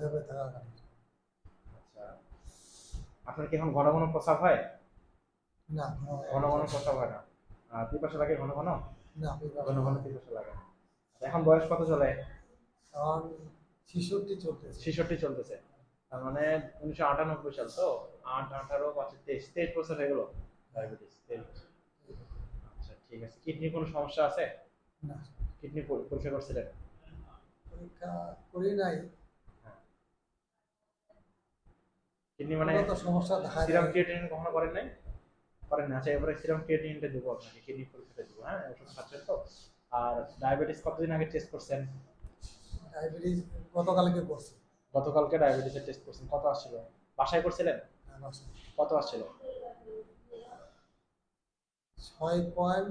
কারণে আচ্ছা। আপনার কি এখন ঘন ঘন প্রস্রাব হয়? না ঘন ঘন প্রস্রাব হয় না। আর পিপাসা লাগে ঘন ঘন? না ঘন ঘন পিপাসা লাগে। আচ্ছা, এখন বয়স কত চলে? এখন ছেষট্টি চলতেছে। ছেষট্টি চলতেছে। তার মানে উনিশশো আটানব্বই সাল তো? আট আঠারো পাঁচ তেইশ। তেইশ বছর হয়ে গেলো? ডায়াবেটিস। আচ্ছা ঠিক আছে। কিডনির কোনো সমস্যা আছে? না। কিডনি পরীক্ষা করছিলেন? পরীক্ষা করি নাই। কিডনি মানে সমস্যা সিরাম ক্রিয়েটিনিন কখনো করেন নাই? করেন না আচ্ছা এবারে সিরাম ক্রিয়েটিনিনটা দেবো আপনাকে কিডনি পরীক্ষাটা দেবো হ্যাঁ ওষুধ খাচ্ছেন তো? আর ডায়াবেটিস কতদিন আগে টেস্ট করছেন? ডায়াবেটিস গতকালকে করছি। গতকালকে ডায়াবেটিসের টেস্ট করছেন কত আসছিল? বাসায় করছিলেন? আমার কত আসছিল? ছয় পয়েন্ট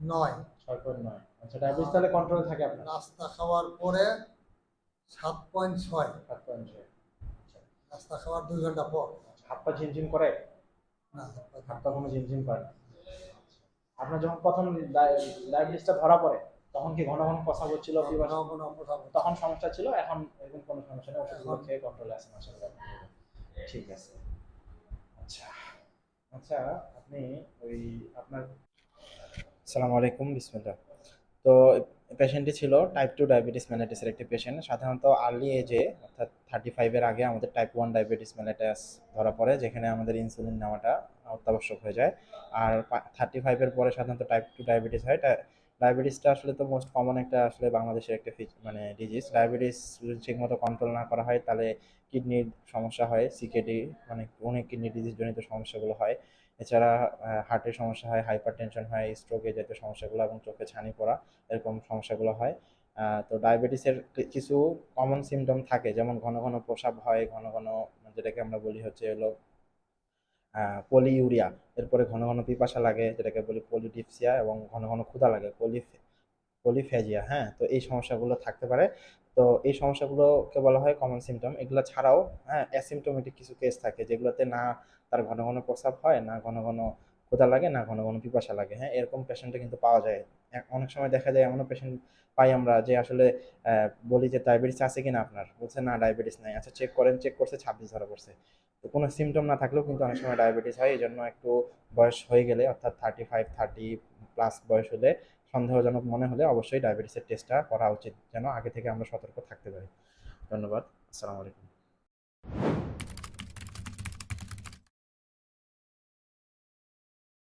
নয়। ছয় পয়েন্ট নয়। আচ্ছা ডায়াবেটিস তাহলে কন্ট্রোলে থাকে আপনার। নাস্তা খাওয়ার পরে সাত পয়েন্ট ছয়। সাত পয়েন্ট ছয়। নাস্তা খাওয়ার দুই ঘণ্টা পর। হাত পা ঝিমঝিম করে? না হাত পা কোনো ঝিমঝিম করে না। আপনার যখন প্রথম ডায়- ডায়াবেটিসটা ধরা পড়ে তখন কি ঘন ঘন কথা বলছিল। তখন সমস্যা ছিল? এখন এরকম কোনো সমস্যা নেই ওষুধগুলো খেয়ে কন্ট্রোলে আছে মাসাল্লাহ ঠিক আছে। আচ্ছা। আচ্ছা আপনি ওই আপনার আসসালামু আলাইকুম বিসমিল্লাহ। তো পেশেন্টটি ছিল টাইপ টু ডায়াবেটিস মেলাইটিসের একটি পেশেন্ট সাধারণত আর্লি এজে অর্থাৎ থার্টি ফাইভের আগে আমাদের টাইপ ওয়ান ডায়াবেটিস মেলাইটাস ধরা পড়ে, যেখানে আমাদের ইনসুলিন নেওয়াটা অত্যাবশ্যক হয়ে যায়। আর থার্টি ফাইভের পরে সাধারণত টাইপ টু ডায়াবেটিস হয় ডায়াবেটিসটা আসলে তো মোস্ট কমন একটা আসলে বাংলাদেশের একটা মানে ডিজিজ ডায়াবেটিস যদি ঠিকমতো কন্ট্রোল না করা হয়, তাহলে কিডনির সমস্যা হয় সিকেডি মানে অনেক কিডনি ডিজিজ জনিত সমস্যাগুলো হয়। এছাড়া হার্টের সমস্যা হয় হাইপার টেনশন হয় স্ট্রোকে জাতীয় সমস্যাগুলো এবং চোখে ছানি পড়া, এরকম সমস্যাগুলো হয়। তো ডায়াবেটিসের কিছু কমন সিমটম থাকে, যেমন ঘন ঘন প্রসাব হয়, ঘন ঘন যেটাকে আমরা বলি হচ্ছে হলো পলিউরিয়া এরপরে ঘন ঘন পিপাসা লাগে, যেটাকে বলি পলিডিপসিয়া এবং ঘন ঘন ক্ষুধা লাগে পলি পলিফেজিয়া হ্যাঁ? তো এই সমস্যাগুলো থাকতে পারে। তো এই সমস্যাগুলোকে বলা হয় কমন সিমটম এগুলো ছাড়াও হ্যাঁ অ্যাসিমটোমেটিক কিছু কেস থাকে যেগুলোতে না, তার ঘন ঘন প্রস্রাব হয়, না ঘন ঘন ক্ষুধা লাগে, না ঘন ঘন পিপাসা লাগে। হ্যাঁ এরকম পেশেন্টও কিন্তু পাওয়া যায়। অনেক সময় দেখা যায় এমনও পেশেন্ট পাই আমরা যে আসলে বলি যে ডায়াবেটিস আছে কিনা আপনার? বলছে, না ডায়াবেটিস নাই। আচ্ছা চেক করেন চেক করছে, ছাব্বিশ ধরা পড়ছে। তো কোনো সিমটম না থাকলেও কিন্তু অনেক সময় ডায়াবেটিস হয়। এই জন্য একটু বয়স হয়ে গেলে, অর্থাৎ থার্টি ফাইভ থার্টি প্লাস বয়স হলে সন্দেহজনক মনে হলে অবশ্যই ডায়াবেটিসের টেস্টটা করা উচিত, যেন আগে থেকে আমরা সতর্ক থাকতে পারি। ধন্যবাদ। আসসালামু আলাইকুম।